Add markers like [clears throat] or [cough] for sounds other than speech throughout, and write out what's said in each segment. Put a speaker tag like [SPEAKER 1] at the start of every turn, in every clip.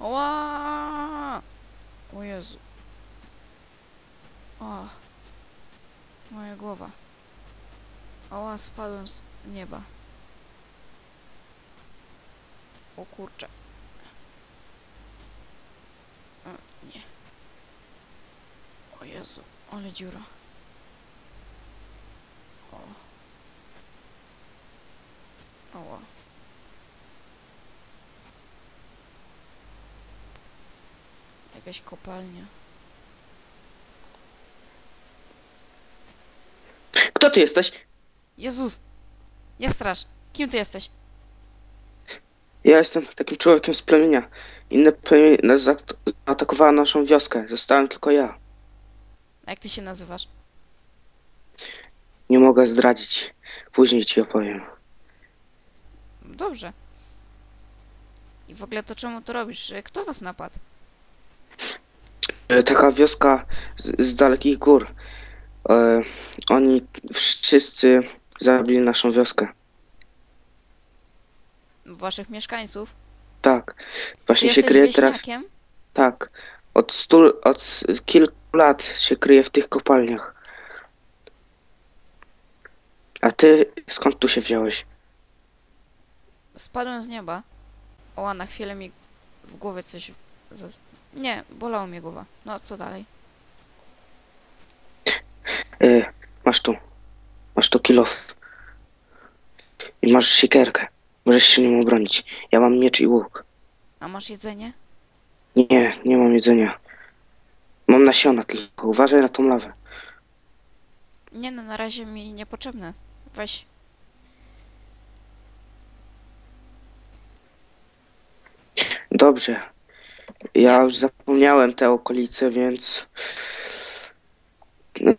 [SPEAKER 1] Oła! O Jezu. O. Moja głowa. Oła, spadłem z nieba. O kurczę. E, nie. O Jezu, ale dziura. O. Oła. Jakaś kopalnia.
[SPEAKER 2] Kto ty jesteś?
[SPEAKER 1] Jezus! Nie strasz! Kim ty jesteś?
[SPEAKER 2] Ja jestem takim człowiekiem z plemienia. Inne plemię zaatakowało naszą wioskę. Zostałem tylko ja.
[SPEAKER 1] A jak ty się nazywasz?
[SPEAKER 2] Nie mogę zdradzić. Później ci opowiem.
[SPEAKER 1] Dobrze. I w ogóle to czemu to robisz? Kto was napadł?
[SPEAKER 2] E, Taka wioska z, z dalekich gór. E, oni wszyscy zabili naszą wioskę.
[SPEAKER 1] Waszych mieszkańców?
[SPEAKER 2] Tak.
[SPEAKER 1] Ty
[SPEAKER 2] Właśnie się
[SPEAKER 1] jesteś
[SPEAKER 2] kryje teraz. Tak. Od stu, od kilku lat się kryje w tych kopalniach. A ty skąd tu się wziąłeś?
[SPEAKER 1] Spadłem z nieba. O, na chwilę mi w głowie coś... Nie, bolało mnie głowa. No, co dalej?
[SPEAKER 2] E, masz tu. Masz tu kilof. I masz siekierkę. Możesz się nią obronić. Ja mam miecz i łuk.
[SPEAKER 1] A masz jedzenie?
[SPEAKER 2] Nie, nie mam jedzenia. Mam nasiona tylko. Uważaj na tą lawę.
[SPEAKER 1] Nie no, na razie mi niepotrzebne. Weź.
[SPEAKER 2] Dobrze. Ja już zapomniałem te okolice, więc e,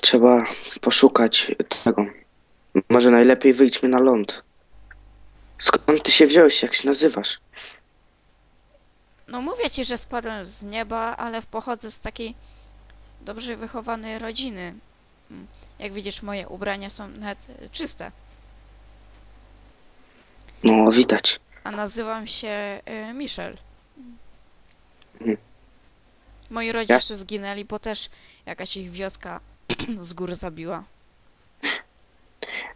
[SPEAKER 2] trzeba poszukać tego. Może najlepiej wyjdźmy na ląd. Skąd ty się wziąłeś? Jak się nazywasz?
[SPEAKER 1] No mówię ci, że spadłem z nieba, ale pochodzę z takiej dobrze wychowanej rodziny. Mm, Jak widzisz, moje ubrania są nawet czyste.
[SPEAKER 2] No, widać.
[SPEAKER 1] A nazywam się y, Michel. Moi rodzice zginęli, bo też jakaś ich wioska [clears throat] z góry zabiła.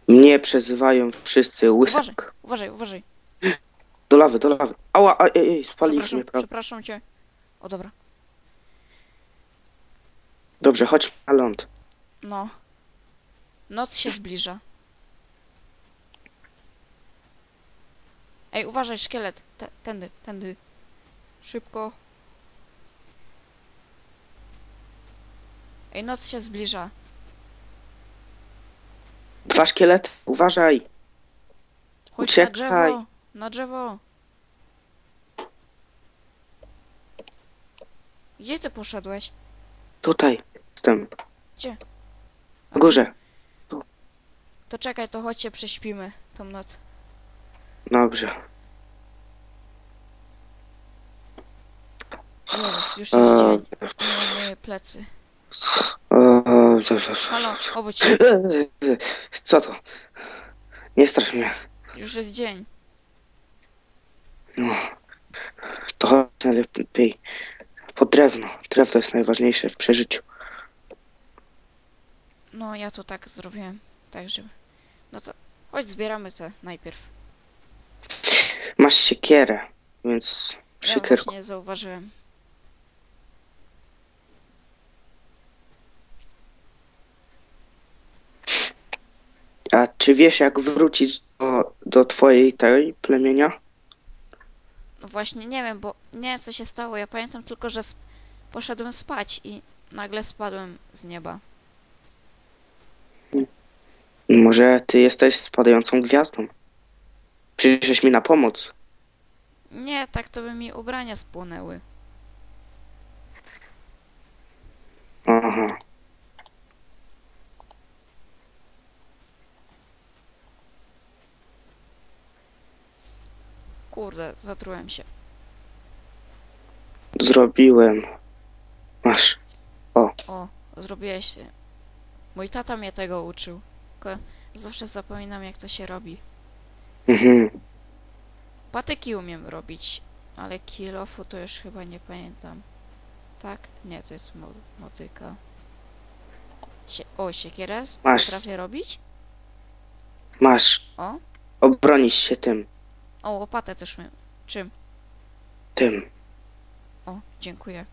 [SPEAKER 2] Mnie przezywają wszyscy
[SPEAKER 1] Uważaj,
[SPEAKER 2] łysek.
[SPEAKER 1] uważaj, uważaj.
[SPEAKER 2] Do lawy, do lawy. Ała, ej, ej, ej spalisz
[SPEAKER 1] Przepraszam, przepraszam cię. O dobra.
[SPEAKER 2] Dobrze, chodź na ląd.
[SPEAKER 1] No. Noc się zbliża. Ej, uważaj, szkielet. Te, tędy, tędy. Szybko. Ej, noc się zbliża.
[SPEAKER 2] Dwa szkielety, uważaj.
[SPEAKER 1] Chodź
[SPEAKER 2] Uciekaj.
[SPEAKER 1] na drzewo. Na drzewo. Gdzie ty poszedłeś?
[SPEAKER 2] Tutaj jestem.
[SPEAKER 1] Gdzie?
[SPEAKER 2] Na górze.
[SPEAKER 1] To czekaj, to chodźcie prześpimy tą noc.
[SPEAKER 2] Dobrze.
[SPEAKER 1] Jezus, już jest dzień. Moje plecy. Halo, obudź się. [laughs]
[SPEAKER 2] Co to? Nie strasz mnie.
[SPEAKER 1] Już jest dzień.
[SPEAKER 2] No. To chodź najlepiej. Po drewno. Drewno jest najważniejsze w przeżyciu.
[SPEAKER 1] No, ja to tak zrobiłem. Także. No to chodź, zbieramy te najpierw.
[SPEAKER 2] Masz siekierę, więc
[SPEAKER 1] Ja
[SPEAKER 2] siekierką.
[SPEAKER 1] właśnie zauważyłem.
[SPEAKER 2] A czy wiesz jak wrócić do, do twojej tej plemienia?
[SPEAKER 1] No właśnie, nie wiem, bo nie wiem co się stało. Ja pamiętam tylko, że sp- poszedłem spać i nagle spadłem z nieba.
[SPEAKER 2] Może ty jesteś spadającą gwiazdą? Przyszłeś mi na pomoc.
[SPEAKER 1] Nie, tak to by mi ubrania spłonęły.
[SPEAKER 2] Aha.
[SPEAKER 1] Kurde, zatrułem się.
[SPEAKER 2] Zrobiłem. Masz.
[SPEAKER 1] O, zrobiłeś się. Mój tata mnie tego uczył. Tylko zawsze zapominam jak to się robi.
[SPEAKER 2] Mhm.
[SPEAKER 1] Patyki umiem robić, ale kilofu to już chyba nie pamiętam. Tak? Nie, to jest mo motyka. Sie o, siekierę
[SPEAKER 2] Masz.
[SPEAKER 1] potrafię robić?
[SPEAKER 2] Masz.
[SPEAKER 1] O,
[SPEAKER 2] Obronić się tym.
[SPEAKER 1] O, łopatę też umiem. Czym?
[SPEAKER 2] Tym.
[SPEAKER 1] O, dziękuję.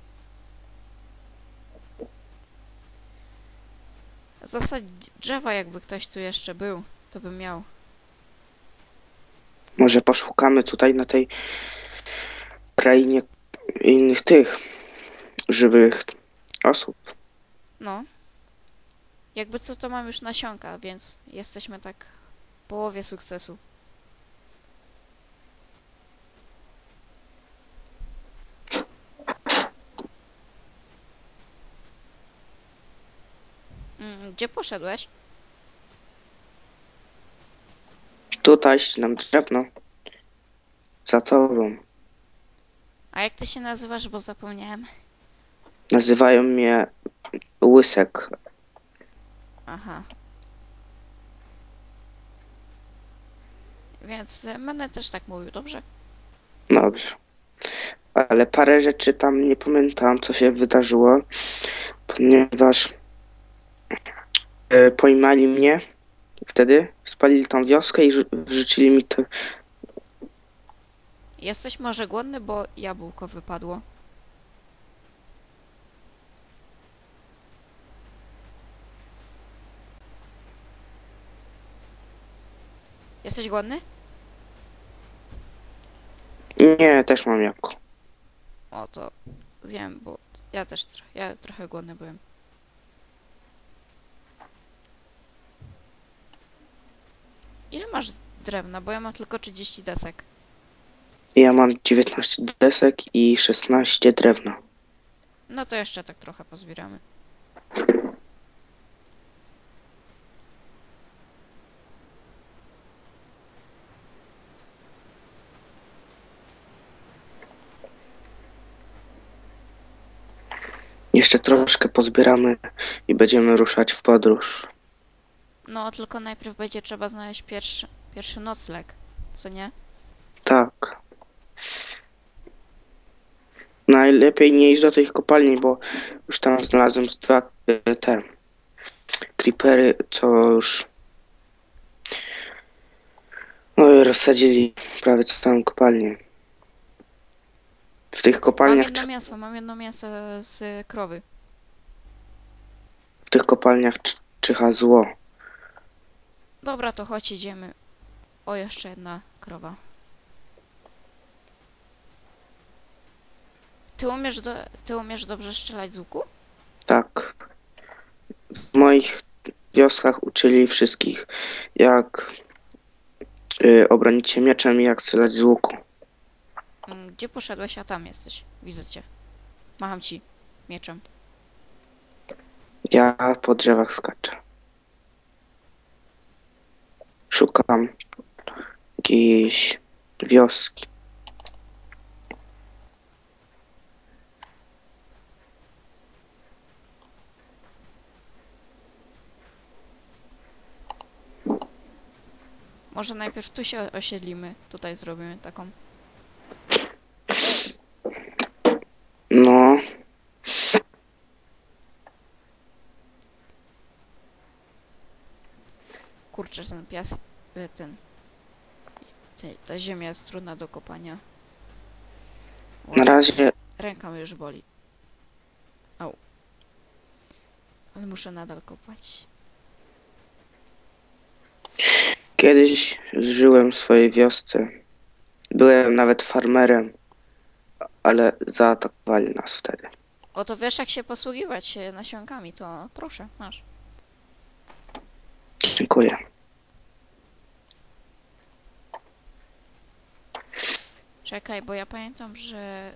[SPEAKER 1] Zasadź drzewa, jakby ktoś tu jeszcze był, to by miał.
[SPEAKER 2] Może poszukamy tutaj na tej krainie innych tych żywych osób.
[SPEAKER 1] No. Jakby co, to mam już nasionka, więc jesteśmy tak w połowie sukcesu. Mm, Gdzie poszedłeś?
[SPEAKER 2] Tutaj nam drewno. Za tobą.
[SPEAKER 1] A jak ty się nazywasz, bo zapomniałem.
[SPEAKER 2] Nazywają mnie Łysek.
[SPEAKER 1] Aha. Więc będę też tak mówił, dobrze?
[SPEAKER 2] Dobrze. Ale parę rzeczy tam nie pamiętam, co się wydarzyło, ponieważ pojmali mnie wtedy, spalili tą wioskę i rzu- wrzucili mi to.
[SPEAKER 1] Jesteś może głodny, bo jabłko wypadło. Jesteś głodny?
[SPEAKER 2] Nie, też mam jabłko.
[SPEAKER 1] O, to zjem, bo ja też ja trochę głodny byłem. Ile masz drewna? Bo ja mam tylko 30 desek.
[SPEAKER 2] Ja mam 19 desek i 16 drewna.
[SPEAKER 1] No to jeszcze tak trochę pozbieramy.
[SPEAKER 2] Jeszcze troszkę pozbieramy i będziemy ruszać w podróż.
[SPEAKER 1] No, tylko najpierw będzie trzeba znaleźć pierwszy, pierwszy nocleg, co nie?
[SPEAKER 2] Tak. Najlepiej nie iść do tej kopalni, bo już tam znalazłem dwa te creepery, co już no i rozsadzili prawie całą kopalnię. W tych
[SPEAKER 1] Mam
[SPEAKER 2] kopalniach,
[SPEAKER 1] jedno mięso, mam jedno mięso z krowy.
[SPEAKER 2] w tych kopalniach czy- czyha zło.
[SPEAKER 1] Dobra, to chodź, idziemy. O, jeszcze jedna krowa. Ty umiesz, do, ty umiesz dobrze strzelać z łuku?
[SPEAKER 2] Tak. W moich wioskach uczyli wszystkich, jak y, obronić się mieczem i jak strzelać z łuku.
[SPEAKER 1] Mm, Gdzie poszedłeś? A tam jesteś. Widzę cię. Macham ci mieczem.
[SPEAKER 2] Ja po drzewach skaczę. Szukam jakiejś wioski.
[SPEAKER 1] Może najpierw tu się osiedlimy. Tutaj zrobimy taką.
[SPEAKER 2] No,
[SPEAKER 1] Kurczę, ten piasek, y, ten... Ta ziemia jest trudna do kopania. O,
[SPEAKER 2] na razie
[SPEAKER 1] Ręka mnie już boli. Au. Ale muszę nadal kopać.
[SPEAKER 2] kiedyś żyłem w swojej wiosce. Byłem nawet farmerem, ale zaatakowali nas wtedy.
[SPEAKER 1] O, to wiesz jak się posługiwać e, nasionkami, to proszę, masz.
[SPEAKER 2] Dziękuję.
[SPEAKER 1] Czekaj, bo ja pamiętam, że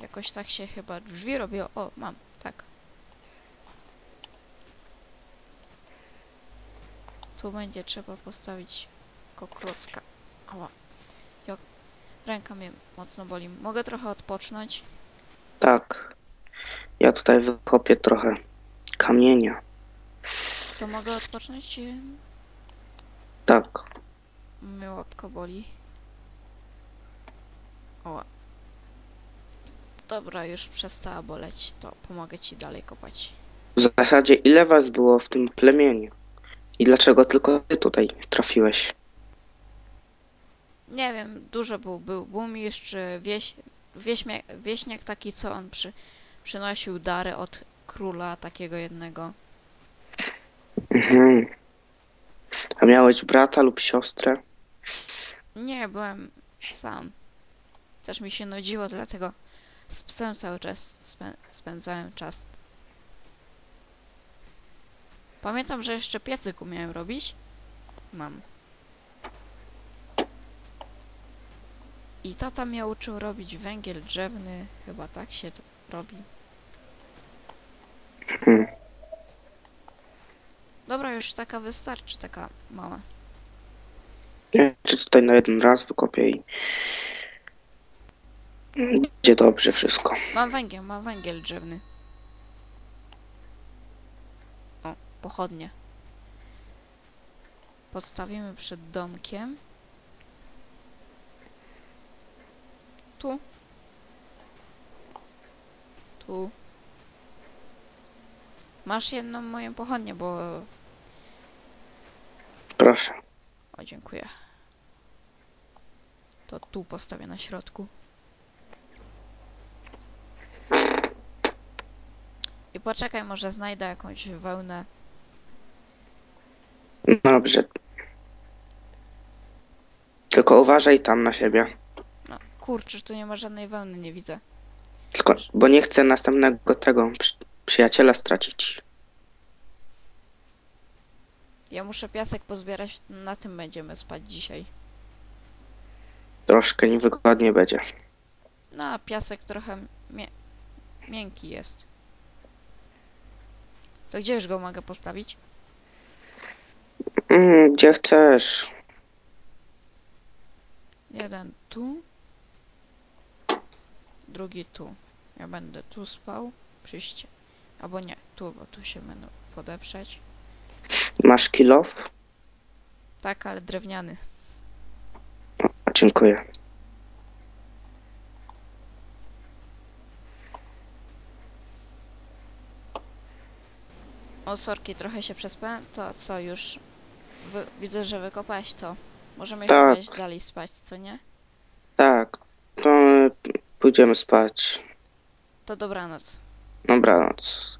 [SPEAKER 1] jakoś tak się chyba drzwi robiło. O, mam, tak. Tu będzie trzeba postawić kokrocka. Ała. Jak... Ręka mnie mocno boli. Mogę trochę odpocząć?
[SPEAKER 2] Tak. Ja tutaj wykopię trochę kamienia.
[SPEAKER 1] To mogę odpocząć?
[SPEAKER 2] Tak.
[SPEAKER 1] Mnie łapka boli. O. Dobra, już przestała boleć, to pomogę ci dalej kopać.
[SPEAKER 2] W zasadzie ile was było w tym plemieniu? I dlaczego tylko ty tutaj trafiłeś?
[SPEAKER 1] Nie wiem, dużo był. Był Bumisz czy wieś, wieśmia, wieśniak taki, co on przy, przynosił dary od króla takiego jednego.
[SPEAKER 2] Mhm. A miałeś brata lub siostrę?
[SPEAKER 1] Nie, byłem sam. Też mi się nudziło, dlatego z psem cały czas spę spędzałem czas. Pamiętam, że jeszcze piecyk umiałem robić. Mam. I tata mnie uczył robić węgiel drzewny. Chyba tak się to robi.
[SPEAKER 2] Mhm.
[SPEAKER 1] Dobra, już taka wystarczy, taka mała.
[SPEAKER 2] Czy tutaj na jeden raz wykopię i będzie dobrze wszystko.
[SPEAKER 1] Mam węgiel, mam węgiel drzewny. O, pochodnie. Podstawimy przed domkiem. Tu. Tu. Masz jedną moją pochodnię, bo...
[SPEAKER 2] Proszę.
[SPEAKER 1] O, dziękuję. To tu postawię na środku. Poczekaj, może znajdę jakąś wełnę.
[SPEAKER 2] Dobrze. Tylko uważaj tam na siebie.
[SPEAKER 1] No, kurczę, tu nie ma żadnej wełny, nie widzę.
[SPEAKER 2] Tylko, bo nie chcę następnego tego przy, przyjaciela stracić.
[SPEAKER 1] Ja muszę piasek pozbierać, na tym będziemy spać dzisiaj.
[SPEAKER 2] Troszkę niewygodnie będzie.
[SPEAKER 1] No, a piasek trochę mie miękki jest. To gdzie już go mogę postawić?
[SPEAKER 2] Mm, gdzie chcesz.
[SPEAKER 1] Jeden tu. Drugi tu. Ja będę tu spał. Przyjście. Albo nie, tu, bo tu się będę podeprzeć.
[SPEAKER 2] Masz kilof?
[SPEAKER 1] Tak, ale drewniany.
[SPEAKER 2] Dziękuję.
[SPEAKER 1] Sorki, trochę się przespałem. To co, już wy, widzę, że wykopałeś to. Możemy
[SPEAKER 2] Tak.
[SPEAKER 1] iść dalej spać, co nie?
[SPEAKER 2] Tak. To pójdziemy spać.
[SPEAKER 1] To dobranoc.
[SPEAKER 2] Dobranoc.